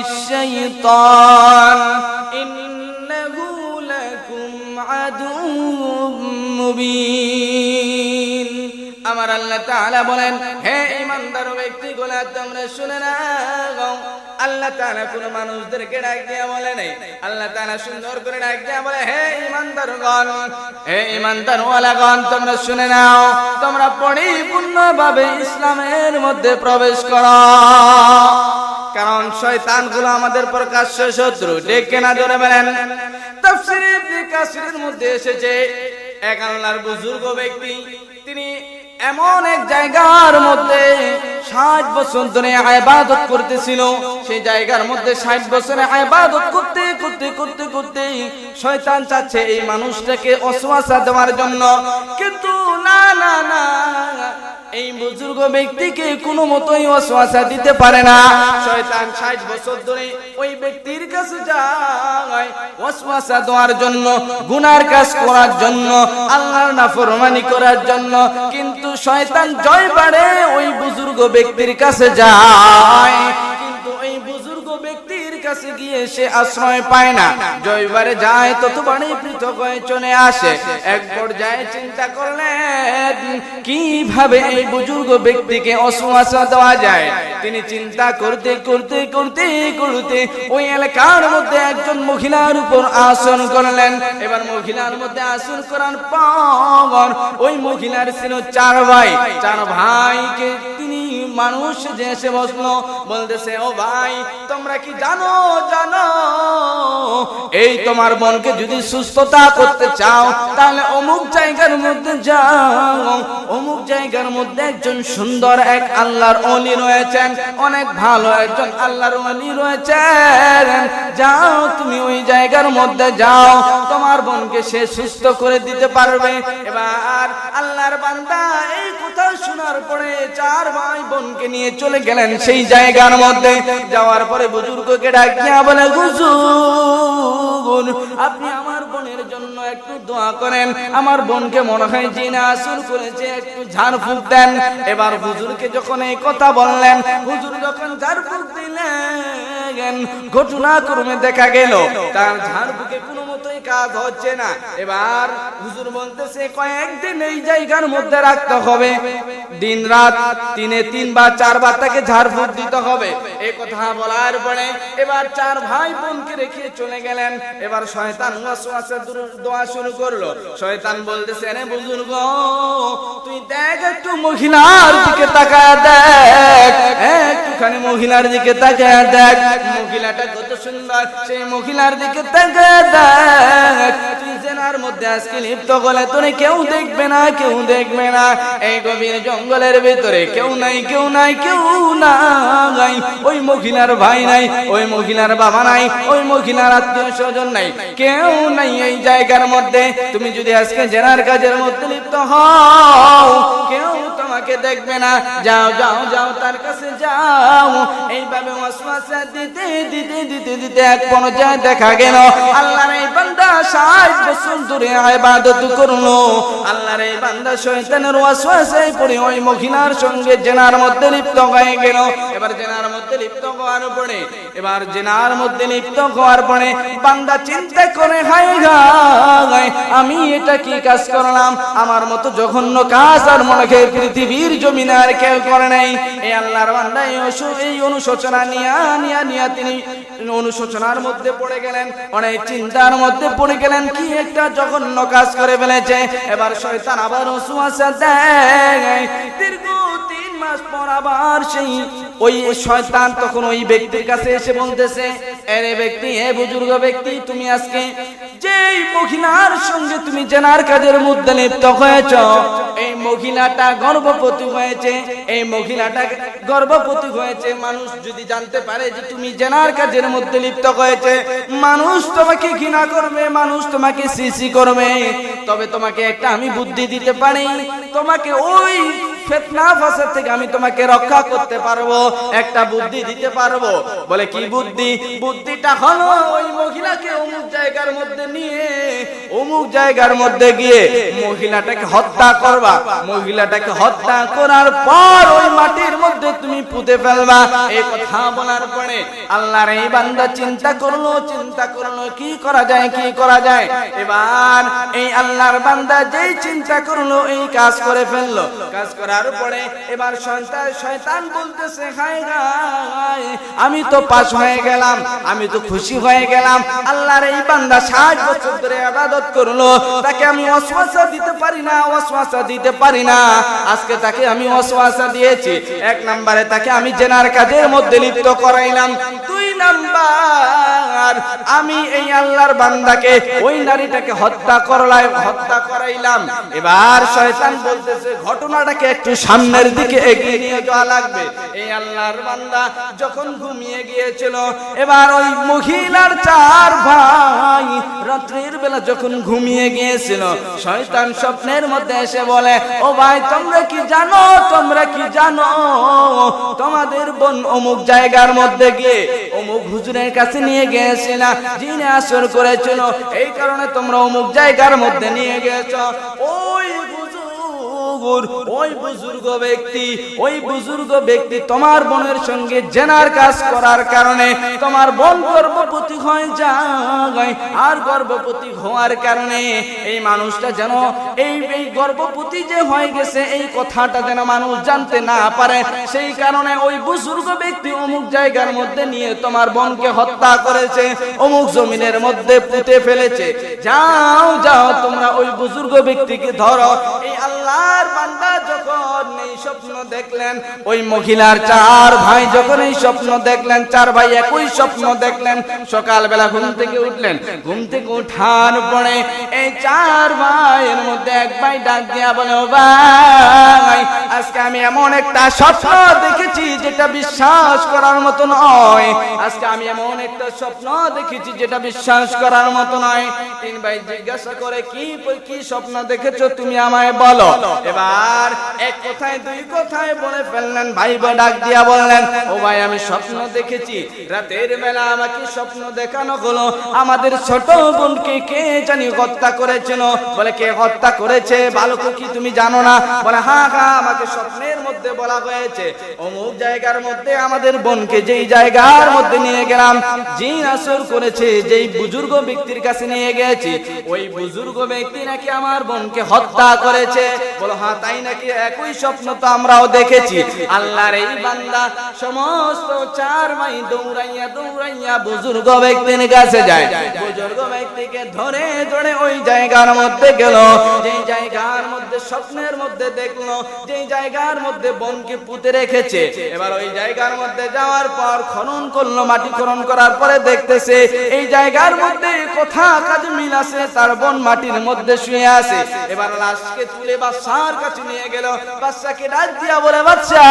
الشيطان إنه لكم عدو মুবিন আমার আল্লাহ তাআলা বলেন হে ইমানদার ব্যক্তিগুলো তোমরা শুনে নাও আল্লাহ তাআলা কোন মানুষদেরকে ডাক দিয়া বলে নাই আল্লাহ তাআলা সুন্দর করে ডাক দিয়া বলে হে ইমানদারগণ হে ইমানদার ওয়ালাগণ তোমরা শুনে নাও তোমরা পরিপূর্ণভাবে ইসলামের মধ্যে প্রবেশ করো কারণ শয়তানগুলো আমাদের প্রকাশ্য শত্রু। ডেকে না ধরে বলেন? তাফসীরে মধ্যে এসেছে, এক আল্লাহর বুজুর্গ ব্যক্তি, তিনি এমন এক জায়গার মধ্যে ষাট বছর ধরে আবাদত করতেছিল। সেই জায়গার মধ্যে ষাট বছরে আবাদত করতে করতে করতে করতে শয়তান চাচ্ছে এই মানুষটাকে অশ্বাসা দেওয়ার জন্য। কিন্তু না না না বুজুর্গ ব্যক্তিকে কোনো মতোই অশ্বাসা দিতে পারে না। শয়তান ষাট বছর ধরে ওই ব্যক্তির কাছে যায় অশ্বাসা দেওয়ার জন্য, গুনার কাজ করার জন্য, আল্লাহর নাফরমানি করার জন্য। কিন্তু শয়তান জয় বাড়ে ওই বুজুর্গ ব্যক্তির কাছে যায়। কিন্তু ওই বুজুর্গ কাছে গিয়ে সে আশ্রয় পায় না। জয়বারে যায় ততবারই পৃথক হয়ে চলে আসে। এক পর্যায়ে চিন্তা করলেন, কীভাবে এই বুজুর্গ ব্যক্তিকে অসুয়াশা দেওয়া যায়? তিনি চিন্তা করতে করতে করতে করতে ওই এলাকার মধ্যে একজন মহিলার উপর আসন করলেন। এবার মহিলার মধ্যে আসন করার পর ওই মহিলার ছিল চার ভাই। চার ভাইকে মানুষ যে এসে বসল, বলতেছে, ও ভাই, তোমরা কি জানো জানো? এই তোমার মনকে যদি সুস্থতা করতে চাও, তাহলে অমুক জায়গার মধ্যে যাও। অমুক জায়গার মধ্যে একজন সুন্দর এক আল্লাহর অলি রয়েছেন, অনেক ভালো একজন আল্লাহর অলি রয়েছেন। যাও, তুমি ওই জায়গার মধ্যে যাও, তোমার বোনকে সে সুস্থ করে দিতে পারবে। এবার আল্লাহর বান্দা এই কথা শোনার পরে চার ভাই বোনকে নিয়ে চলে গেলেন সেই জায়গার মধ্যে। যাওয়ার পরে বুজুর্গকে ডাকিয়া বলে, হুজুর, আপনি আমার বোনের জন্য একটু দোয়া করেন। আমার বোনকে মনে হয় জিনা আসুর করেছে, একটু ঝাড় ফুঁক দেন। এবার হুজুরকে যখন এই কথা বললেন, হুজুর যখন ঝাড় ফুঁক দিলেন, ঘটনাক্রমে দেখা গেল, তার ঝাড় ফুঁকে কোনো কাজ হচ্ছে না। এবার হুজুর বলতেছে, কয়েকদিন এই জায়গার মধ্যে রাখতে হবে। দিন রাত তিনে তিনবার, চারবার তাকে ঝাড় ফুঁক দিতে হবে। এই কথা বলার পরে এবার চার ভাই বোনকে রেখে চলে গেলেন। এবার শয়তান ওয়াসওয়াসা দোয়া শুরু করল। শয়তান বলতেছে রে বুজুর্গ, তুই দেখ একটু মহিলার দিকে তাকায় দেখ। একটুখানি মহিলার দিকে তাকায় দেখ। মহিলাটা কত সুন্দর, সেই মহিলার দিকে তাকায় দেখ। তুই জেনার মধ্যে আজকে লিপ্ত গলে তোরে কেউ দেখবে না কেউ দেখবে না। এই গভীর জঙ্গলের ভিতরে কেউ নাই কেউ নাই কেউ নাই। ওই মহিলার ভাই নাই, ওই মহিলার বাবা নাই, ওই মহিলার আত্মীয় স্বজন নাই। কেউ নাই এই জায়গার মধ্যে। তুমি যদি আজকে জেনার কাজের মধ্যে লিপ্ত হও, কেউ তোমাকে দেখবে না। যাও যাও যাও, তার কাছে যাও। এইভাবে দিতে দিতে দিতে দিতে এক দেখা গেল। আল্লাহর এই বান্দা ষাট বছর ধরে ইবাদত করল। আল্লাহর এই বান্দা শয়তানের ওয়াসওয়াসায় পড়ে ওই সঙ্গে জেনার মধ্যে লিপ্ত হয়ে গেল। এবার জেনার মধ্যে লিপ্ত হওয়ার পরে, এবার জেনার মধ্যে লিপ্ত হওয়ার পরে বান্দা চিন্তা করে, হায় গায় আমি এটা কি কাজ করলাম? আমার মতো জঘন্য কাজ আর মনে হয় পৃথিবীর জমিনে আর কেউ করে নাই। এই আল্লাহর এই অনুশোচনা নিয়া নিয়া নিয়া তিনি অনুশোচনার মধ্যে পড়ে গেলেন। অনেক চিন্তার মধ্যে পড়ে গেলেন, কি একটা জঘন্য কাজ করে ফেলেছে। এবার শয়তান আবার অসুয়াশা দেয় দীর্ঘ তিন হয়েছ, এই হয়েছে, মানুষ যদি জানতে পারে যে তুমি জেনার কাজের মধ্যে লিপ্ত হয়েছে, মানুষ তোমাকে ঘৃণা করবে, মানুষ তোমাকে সিসি করবে তবে তোমাকে একটা আমি বুদ্ধি দিতে পারি। তোমাকে ওই হত্যা করবা। মহিলাটাকে হত্যা করার পর ওই মাটির মধ্যে তুমি পুঁতে ফেলবা। এই কথা বলার পরে আল্লাহর এই বান্দা চিন্তা করল চিন্তা করল, কি করা যায়, কি করা যায়? এবার এই আল্লাহর বান্দা যেই চিন্তা করল, এই কাজ করে ফেলল। কাজ করার পরে এবার শয়তান শয়তান বলতেছে হায় হায় আমি তো পাস হয়ে গেলাম আমি তো খুশি হয়ে গেলাম। আল্লাহর এই বান্দা ষাট বছর ধরে আবাদত করল তাকে আমি অশ্বাসা দিতে পারি না অশ্বাসা দিতে পারি না। আজকে তাকে আমি অশ্বাসা দিয়েছি। এক নম্বরে তাকে আমি জেনার কাজের মধ্যে লিপ্ত করাইলাম। দুই নাম্বার। আমি এই আল্লাহর বান্দাকে ওই নারীটাকে হত্যা করলাই হত্যা করাইলাম। এবার শয়তান বলতেছে, ঘটনাটাকে একটু সামনের দিকে এগিয়ে নিয়ে যাওয়া লাগবে। এই আল্লাহর বান্দা যখন ঘুমিয়ে গিয়েছিল, এবার ওই মহিলার চার ভাই রাত্রির বেলা যখন ঘুমিয়ে গিয়েছিল, শয়তান স্বপ্নের মধ্যে এসে বলে, ও ভাই, তোমরা কি জানো? তোমরা কি জানো? তোমাদের বোন অমুক জায়গার মধ্যে গিয়ে অমুক হুজুরের কাছে নিয়ে গেছে না যিনি আসর করেছিল, এই কারণে তোমরা অমুক জায়গার মধ্যে নিয়ে গেছ ওই হুজুর ওই বুজুর্গ ব্যক্তি, ওই বুজুর্গ ব্যক্তি তোমার বোনের সঙ্গে জেনার কাজ করার কারণে তোমার বোন গর্ভবতী হয়ে যায়। আর গর্ভবতী হওয়ার কারণে এই মানুষটা যেন এই এই গর্ভবতী যে হয়ে গেছে, এই কথাটা যেন মানুষ জানতে না পারে। সেই কারণে ওই বুজুর্গ ব্যক্তি অমুক জায়গার মধ্যে নিয়ে তোমার বোনকে হত্যা করেছে, অমুক জমিনের মধ্যে পুঁতে ফেলেছে। যাও যাও, তোমরা ওই বুজুর্গ ব্যক্তিকে ধরো। এই আল্লাহর আমি এমন একটা স্বপ্ন দেখেছি যেটা বিশ্বাস করার মতো নয়। আজকে আমি এমন একটা স্বপ্ন দেখেছি যেটা বিশ্বাস করার মতো নয়। তিন ভাই জিজ্ঞাসা করে, কি কি স্বপ্ন দেখেছ তুমি আমায় বলো? এবার এক কথায়, দুই কথায় বলে ফেললেন ভাই ডাক দিয়া বললেন, ও ভাই, আমি স্বপ্ন দেখেছি। রাতের বেলা আমাকে স্বপ্ন দেখানো হলো। আমাদের ছোট বোনকে কে জানি হত্যা করেছিল? বলে, কে হত্যা করেছে? কি তুমি জানো না? বলে আমাকে স্বপ্নের মধ্যে বলা হয়েছে। অমুক জায়গার মধ্যে আমাদের বোনকে যেই জায়গার মধ্যে নিয়ে গেলাম, জিন আসর করেছে, যেই বুজুর্গ ব্যক্তির কাছে নিয়ে গেছি, ওই বুজুর্গ ব্যক্তি নাকি আমার বোনকে হত্যা করেছে? বলো হ্যাঁ তাই নাকি একই স্বপ্ন তো আমরাও দেখেছি। আল্লাহর এই বান্দা সমস্ত চার মাই দৌড়াইয়া দৌড়াইয়া বুজুর্গ ব্যক্তির কাছে যায়। ব্যক্তিকে ধরে ধরে ওই জায়গার মধ্যে গেল। যেই জায়গার মধ্যে স্বপ্নের মধ্যে দেখল, যেই জায়গার মধ্যে বনকে পুঁতে রেখেছে। এবার ওই জায়গার মধ্যে যাওয়ার পর খনন করল, মাটি খনন করার পরে দেখতেছে এই জায়গার মধ্যে কোথা কাজ মিল আছে, তার বন মাটির মধ্যে শুয়ে আছে। এবার লাশকে তুলে বাচ্চার কাছে নিয়ে গেল। বাচ্চাকে ডাক দিয়া বলে বাচ্চা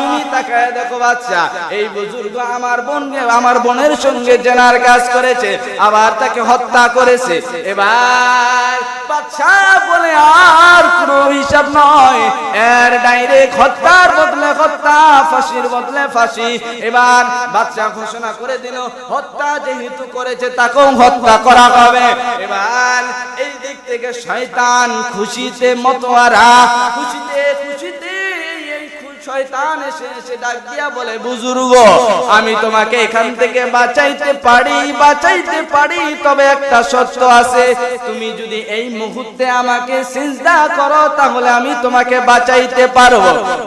তুমি তাকায় দেখো বাচ্চা এই বুজুর্গ আমার বোন আমার বোনের সঙ্গে জেনার কাজ করেছে, আবার তাকে হত্যা করেছে। এবার বাচ্চা বলে, আর কোনো হিসাব নয়। এর ডাইরেক্ট হত্যার বদলে হত্যা, ফাঁসির বদলে ফাঁসি। এবার বাচ্চা ঘোষণা করে দিল, হত্যা যেহেতু করেছে, তাকেও হত্যা করা হবে। এবার এই দিক থেকে শয়তান খুশিতে মতোয়ারা, খুশিতে শয়তান এসে এসে ডাক দিয়া বলে, বুজুর্গ, আমি তোমাকে এখান থেকে বাঁচাইতে পারি বাঁচাইতে পারি, তবে একটা সত্য আছে। তুমি যদি এই মুহূর্তে আমাকে সিজদা করো, তাহলে আমি তোমাকে বাঁচাইতে পারব।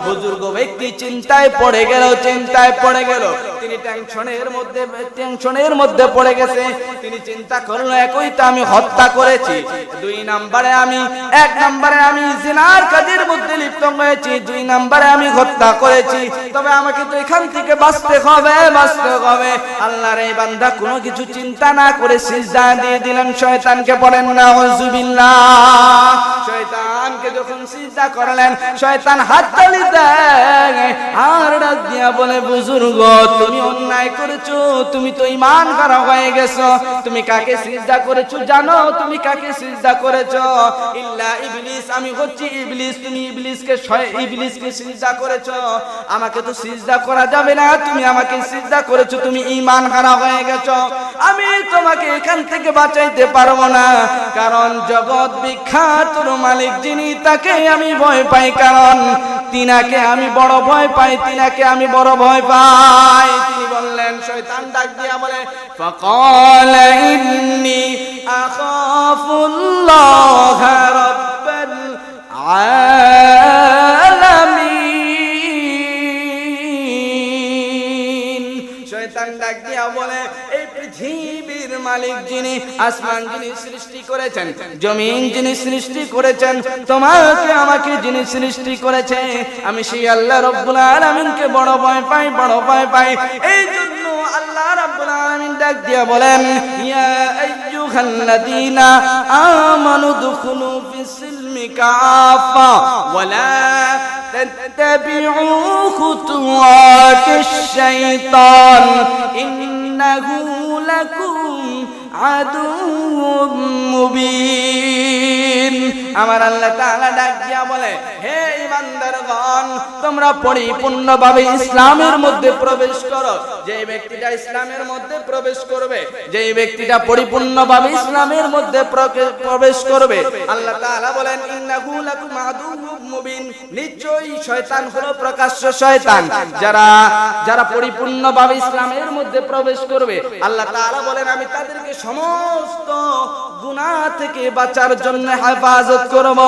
বুজুর্গ ব্যক্তি চিন্তায় পড়ে গেল, চিন্তায় পড়ে গেল। তিনি টেনশনের মধ্যে টেনশনের মধ্যে পড়ে গেছে। তিনি চিন্তা করল একই তো আমি হত্যা করেছি। দুই নম্বরে আমি, এক নম্বরে আমি জিনার কাজের মধ্যে লিপ্ত হয়েছি, দুই নম্বরে আমি হত্যা করেছি। তবে আমাকে তো এখান থেকে বাঁচতে হবে বাঁচতে হবে। আল্লাহর এই বান্দা কোনো কিছু চিন্তা না করে সিজদা দিয়ে দিলেন। শয়তানকে পড়েন না হুজুবিল্লাহ শয়তানকে যখন সিজদা করলেন, শয়তান হাত তালি দেয়, আর ডাক দিয়া বলে, বুজুর্গ তুমি অন্যায় করেছ, তুমি তো ইমান করা হয়ে গেছো। তুমি কাকে সিজদা করেছ জানো? তুমি কাকে সিজদা করেছ? ইল্লা ইবলিস, আমি হচ্ছি ইবলিস, তুমি ইবলিসকে ইবলিসকে সিজদা করেছ। আমাকে তো সিজদা করা যাবে না, তুমি আমাকে সিজদা করেছ, তুমি ইমান হারা হয়ে গেছো। আমি তোমাকে এখান থেকে বাঁচাইতে পারব না, কারণ জগৎ বিখ্যাত মালিক যিনি, তাকে আমি ভয় পাই, কারণ তিনাকে আমি বড় ভয় পাই তিনাকে আমি বড় ভয় পাই তিনি বললেন শয়তান ডাক দিয়া বলে فقال إني أخاف الله رب العالمين মালিক যিনি আসমান যিনি সৃষ্টি করেছেন জমিন যিনি সৃষ্টি করেছেন তোমাকে আমাকে যিনি সৃষ্টি করেছে আমি সেই আল্লাহ রব্বুল আলামিনকে বড় ভয় পাই বড় ভয় পাই এই জন্য আল্লাহ রাব্বুল আলামিন ডাক দিয়া বলেন ইয়া আইয়ুহাল্লাযীনা আমানু দুখুলু ফিস-সিলমি কাফা ওয়ালা تتبعوا خطوات الشيطان إنه لكم عدو মুবিন আমার আল্লাহ তাআলা ডাক দিয়া বলে হে তোমরা পরিপূর্ণভাবে ইসলামের মধ্যে প্রবেশ করো। যে ব্যক্তিটা ইসলামের মধ্যে প্রবেশ করবে যে ব্যক্তিটা শয়তান হলো প্রকাশ্য শয়তান। যারা যারা ইসলামের মধ্যে প্রবেশ করবে, আল্লাহ বলেন, আমি তাদেরকে সমস্ত থেকে জন্য হেফাজত করব।